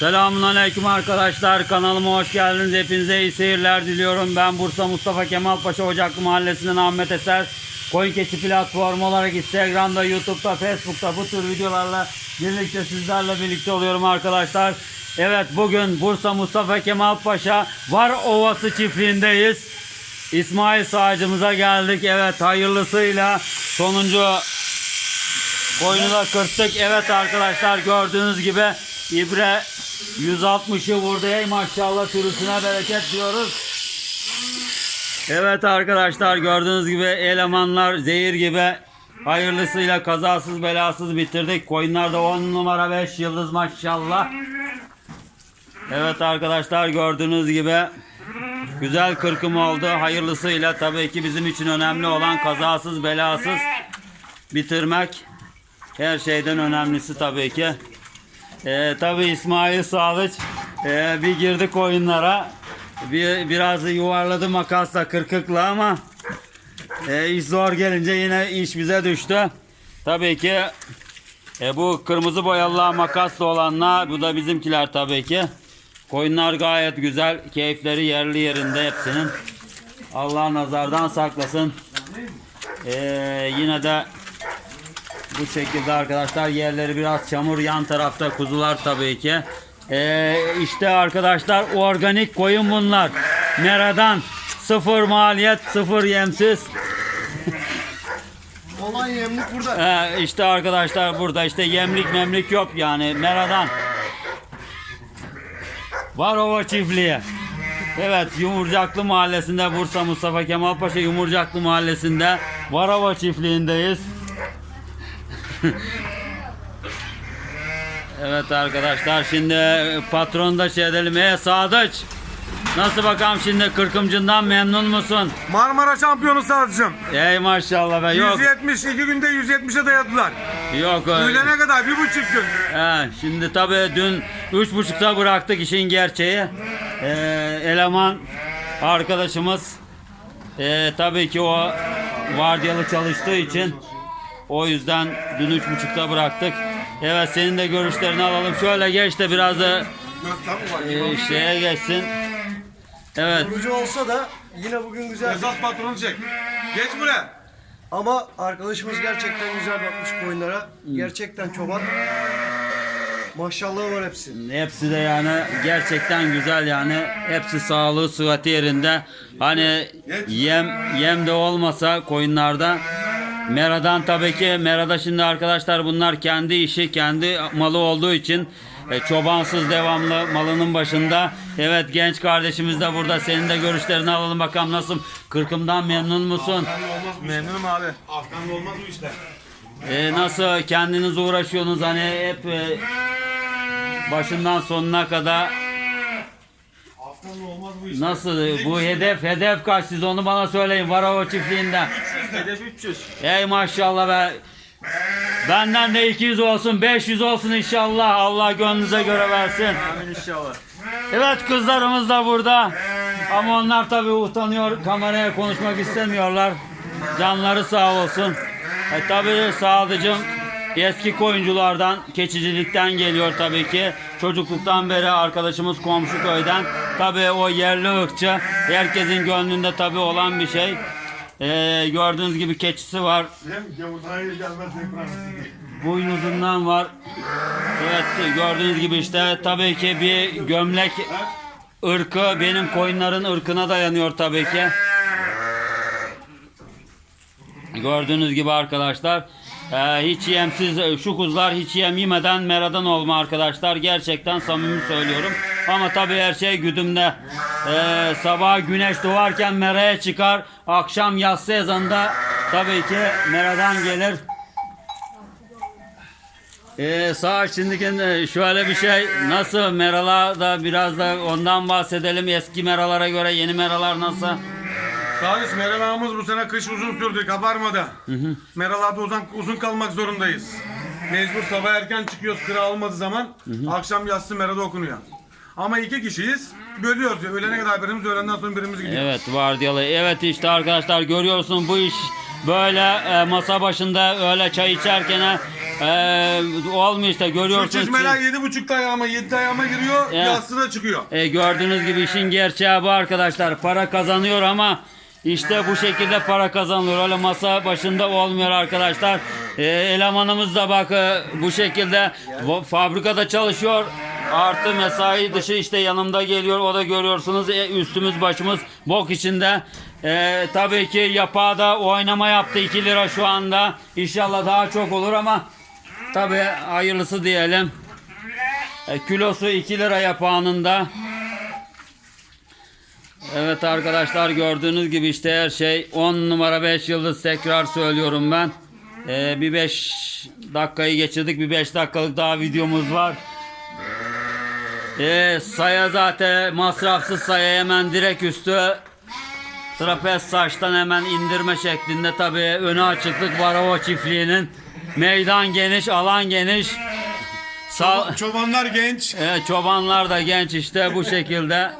Selamun Aleyküm arkadaşlar. Kanalıma hoş geldiniz. Hepinize iyi seyirler diliyorum. Ben Bursa Mustafa Kemal Paşa Ocaklı Mahallesi'nden Ahmet Eser. Koyun Keçi platformu olarak Instagram'da, YouTube'da, Facebook'ta bu tür videolarla birlikte sizlerle birlikte oluyorum arkadaşlar. Evet bugün Bursa Mustafa Kemal Paşa Var Ovası çiftliğindeyiz. İsmail sağcımıza geldik. Evet hayırlısıyla sonuncu Koyunu da kırptık. Evet arkadaşlar gördüğünüz gibi ibre 160'ı vurdu. Maşallah sürüsüne bereket diyoruz. Evet arkadaşlar gördüğünüz gibi elemanlar zehir gibi hayırlısıyla kazasız belasız bitirdik. Koyunlar da 10 numara 5 yıldız maşallah. Evet arkadaşlar gördüğünüz gibi güzel kırkım oldu. Hayırlısıyla tabii ki bizim için önemli olan kazasız belasız bitirmek. Her şeyden önemlisi tabii ki. Ee, tabii İsmail Sağlıç ee, bir girdi koyunlara. Bir, biraz yuvarladı makasla kırkıkla ama ee, iş zor gelince yine iş bize düştü. Tabii ki e, bu kırmızı boyalı makasla olanlar bu da bizimkiler tabii ki. Koyunlar gayet güzel. Keyifleri yerli yerinde hepsinin. Allah nazardan saklasın. Ee, yine de bu şekilde arkadaşlar yerleri biraz çamur yan tarafta kuzular tabii ki. Ee, işte arkadaşlar organik koyun bunlar. Meradan sıfır maliyet sıfır yemsiz. Olan yemlik burada. Ee, işte arkadaşlar burada işte yemlik memlik yok yani meradan. Varova çiftliği. Evet Yumurcaklı Mahallesi'nde Bursa Mustafa Kemal Paşa Yumurcaklı Mahallesi'nde Varova çiftliğindeyiz. Evet arkadaşlar şimdi patron da şey edelim. E Sadıç nasıl bakalım şimdi kırkımcından memnun musun? Marmara şampiyonu sadıcım. Ey maşallah be yok 170, iki günde 170'e dayadılar. yok. Öğlene kadar bir buçuk gün. He, şimdi tabii dün üç buçukta bıraktık işin gerçeği. Ee, eleman arkadaşımız ee, tabii ki o vardiyalı çalıştığı için o yüzden dün üç buçukta bıraktık. Evet senin de görüşlerini alalım. Şöyle geç de biraz da ee, şeye geçsin. Evet. Yorucu olsa da yine bugün güzel. Esas patronu çek. Geç buraya. Ama arkadaşımız gerçekten güzel bakmış koyunlara. Gerçekten çoban. Maşallah var hepsi. Hepsi de yani gerçekten güzel yani. Hepsi sağlığı sıhhati yerinde. Hani yem yem de olmasa koyunlarda Mera'dan tabii ki Mera'da şimdi arkadaşlar bunlar kendi işi kendi malı olduğu için e, çobansız devamlı malının başında. Evet genç kardeşimiz de burada. Senin de görüşlerini alalım bakalım nasıl? Kırkımdan memnun musun? Memnunum abi. Afganlı olmaz bu işler. E, nasıl kendiniz uğraşıyorsunuz hani hep e, başından sonuna kadar Olmaz bu. Nasıl bu hedef hedef kaç siz onu bana söyleyin Varova çiftliğinde. Hedef 300. Ey maşallah be. Benden de 200 olsun 500 olsun inşallah Allah gönlünüze göre versin. Amin inşallah. Evet kızlarımız da burada. Ama onlar tabii utanıyor kameraya konuşmak istemiyorlar. Canları sağ olsun. E, tabii Sadıcım eski koyunculardan, keçicilikten geliyor tabii ki. Çocukluktan beri arkadaşımız komşu köyden. Tabii o yerli ırkçı. Herkesin gönlünde tabii olan bir şey. E, gördüğünüz gibi keçisi var. Boynuzundan var. Evet gördüğünüz gibi işte tabii ki bir gömlek ırkı benim koyunların ırkına dayanıyor tabii ki. Gördüğünüz gibi arkadaşlar e, hiç yemsiz şu kuzular hiç yem yemeden meradan olma arkadaşlar gerçekten samimi söylüyorum ama tabii her şey güdümde E, sabah güneş doğarken meraya çıkar akşam yatsı ezanında tabii ki meradan gelir ee, sağ şimdiki e, şöyle bir şey nasıl meralar da biraz da ondan bahsedelim eski meralara göre yeni meralar nasıl? Sadece meralağımız bu sene kış uzun sürdü kabarmadı. Meralarda uzun, uzun kalmak zorundayız. Mecbur sabah erken çıkıyoruz kıra olmadığı zaman akşam yatsı merada okunuyor. Ama iki kişiyiz bölüyoruz ya öğlene kadar birimiz öğlenden sonra birimiz gidiyor. Evet vardiyalı. Evet işte arkadaşlar görüyorsun bu iş böyle e, masa başında öyle çay içerken Ee, olmuyor işte Şu görüyorsunuz. çizmeler ki- yedi buçukta ayağıma, yedi ayağıma giriyor, Ya. yastığa çıkıyor. E, gördüğünüz gibi işin gerçeği bu arkadaşlar. Para kazanıyor ama işte bu şekilde para kazanılıyor. Öyle masa başında olmuyor arkadaşlar. E, elemanımız da bak e, bu şekilde fabrikada çalışıyor. Artı mesai dışı işte yanımda geliyor. O da görüyorsunuz e, üstümüz başımız bok içinde. E, tabii ki yapağı da oynama yaptı 2 lira şu anda. İnşallah daha çok olur ama tabii hayırlısı diyelim. E, kilosu 2 lira yapağının Evet arkadaşlar gördüğünüz gibi işte her şey 10 numara 5 yıldız tekrar söylüyorum ben. E, bir 5 dakikayı geçirdik bir 5 dakikalık daha videomuz var. E, saya zaten masrafsız saya hemen direkt üstü trapez saçtan hemen indirme şeklinde tabi önü açıklık var o çiftliğinin. Meydan geniş alan geniş. Sağ, Çobanlar genç. Evet, çobanlar da genç işte bu şekilde.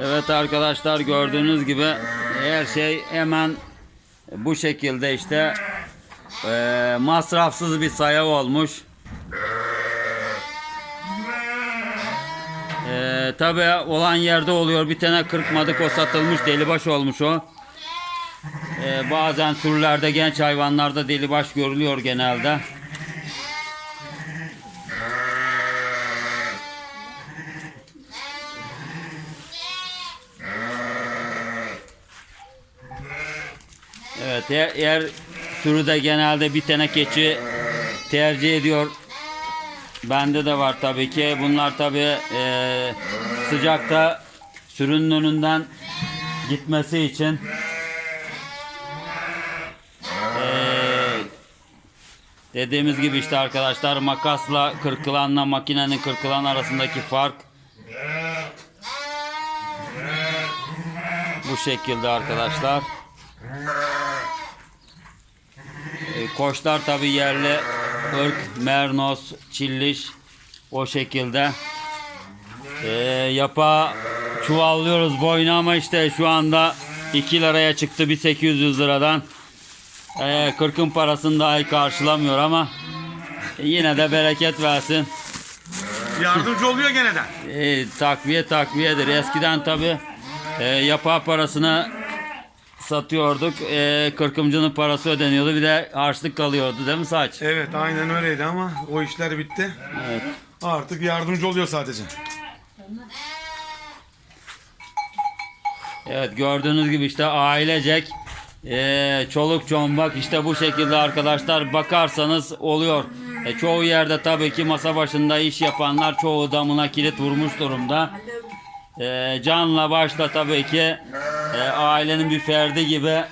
Evet arkadaşlar gördüğünüz gibi her şey hemen bu şekilde işte eee, masrafsız bir saya olmuş. Tabi olan yerde oluyor bir tane kırkmadık o satılmış delibaş olmuş o. Eee, bazen sürülerde genç hayvanlarda delibaş görülüyor genelde. Evet her, her sürüde genelde bir tane keçi tercih ediyor. Bende de var tabii ki. Bunlar tabii eee, sıcakta sürünün önünden gitmesi için eee, dediğimiz gibi işte arkadaşlar makasla kırkılanla makinenin kırkılan arasındaki fark bu şekilde arkadaşlar. Koçlar tabi yerli ırk, mernos, çilliş o şekilde. E, yapa çuvallıyoruz boyuna ama işte şu anda 2 liraya çıktı bir 800 liradan. E, 40'ın parasını dahi karşılamıyor ama yine de bereket versin. Yardımcı oluyor gene de. E, takviye takviyedir. Eskiden tabi e, yapa parasını satıyorduk. E, kırkımcının parası ödeniyordu. Bir de harçlık kalıyordu değil mi saç? Evet aynen öyleydi ama o işler bitti. Evet. Artık yardımcı oluyor sadece. Evet gördüğünüz gibi işte ailecek e, çoluk çombak işte bu şekilde arkadaşlar bakarsanız oluyor. E, çoğu yerde tabii ki masa başında iş yapanlar çoğu damına kilit vurmuş durumda. E, canla başla tabii ki e, ailenin bir ferdi gibi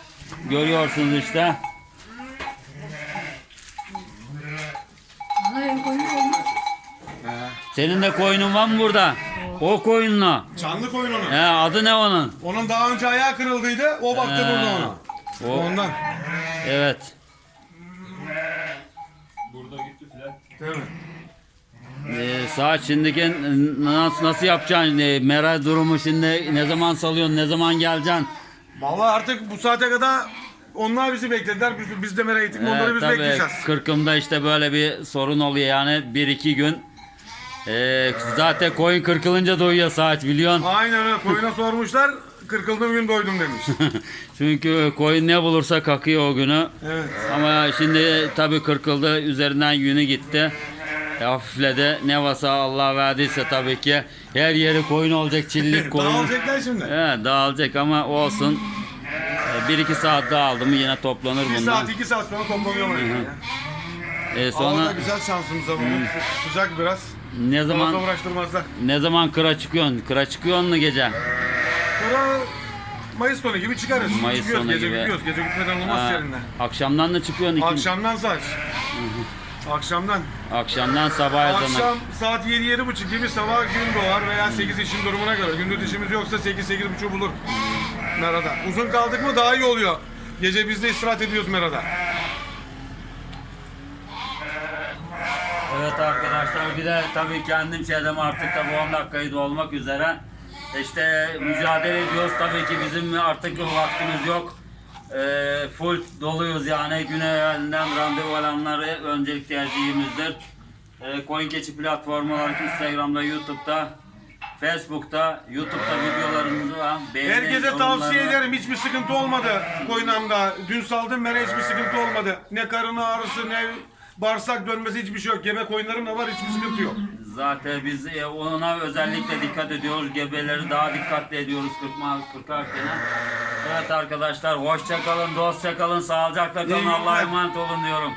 görüyorsunuz işte. Senin de koyunun var mı burada? O koyunla. Çanlı koyun onu. He, adı ne onun? Onun daha önce ayağı kırıldıydı. O baktı He. burada ona. O- Ondan. Evet. Değil mi? Saat şimdiki nasıl, nasıl yapacaksın? Ee, Meral durumu şimdi ne zaman salıyorsun, ne zaman geleceksin? Vallahi artık bu saate kadar onlar bizi beklediler. Biz, biz de merak ettik. Onları biz bekleyeceğiz. kırkımda işte böyle bir sorun oluyor yani bir iki gün. Ee, zaten koyun kırkılınca doyuyor saat biliyorsun. Aynen öyle. Koyuna sormuşlar. Kırkıldığım gün doydum demiş. Çünkü koyun ne bulursa kakıyor o günü. Evet. Ama şimdi tabii kırkıldı üzerinden günü gitti. Hafifledi. Ne varsa Allah verdiyse tabii ki her yeri koyun olacak çillik koyun. Dağılacaklar şimdi. Evet dağılacak ama olsun. E, Bir iki saat daha aldı mı yine toplanır Bir bundan. saat iki saat sonra toplanıyorlar. yani ya. E, Hava da sonra güzel şansımıza bugün. Sıcak biraz. ne Fazla zaman uğraştırmazlar. ne zaman kıra çıkıyorsun? Kıra çıkıyorsun mu gece? Sonra Mayıs sonu gibi çıkarız. Mayıs çıkıyoruz, sonu gece gibi. gidiyoruz. Gece gitmeden olmaz Ha, yerinde. akşamdan da çıkıyorsun. Akşamdan saat. Akşamdan. Akşamdan sabah ezanı. Akşam saat 7 buçuk gibi sabah gün doğar veya 8 işin durumuna göre. Gündüz işimiz yoksa 8 buçuk bulur Merada. Uzun kaldık mı daha iyi oluyor. Gece biz de istirahat ediyoruz Merada. Evet arkadaşlar bir de tabii kendim şeydim artık tabii 10 dakikayı dolmak üzere. İşte mücadele ediyoruz tabii ki bizim artık vaktimiz yok. E, full doluyuz yani güne evvelinden randevu alanları öncelik tercihimizdir. E, Koyun Keçi platformu olarak Instagram'da, YouTube'da, Facebook'ta, YouTube'da videolarımız var. Beğenin, Herkese tavsiye ederim. Hiçbir sıkıntı olmadı koynamda. Dün saldım mera hiçbir sıkıntı olmadı. Ne karın ağrısı ne bağırsak dönmesi hiçbir şey yok. Gebe koyunlarım da var hiçbir sıkıntı yok. Zaten biz ona özellikle dikkat ediyoruz. Gebeleri daha dikkatli ediyoruz kırkma, kırkarken. Evet arkadaşlar hoşça kalın, dostça kalın, sağlıcakla kalın. Allah'a emanet olun diyorum.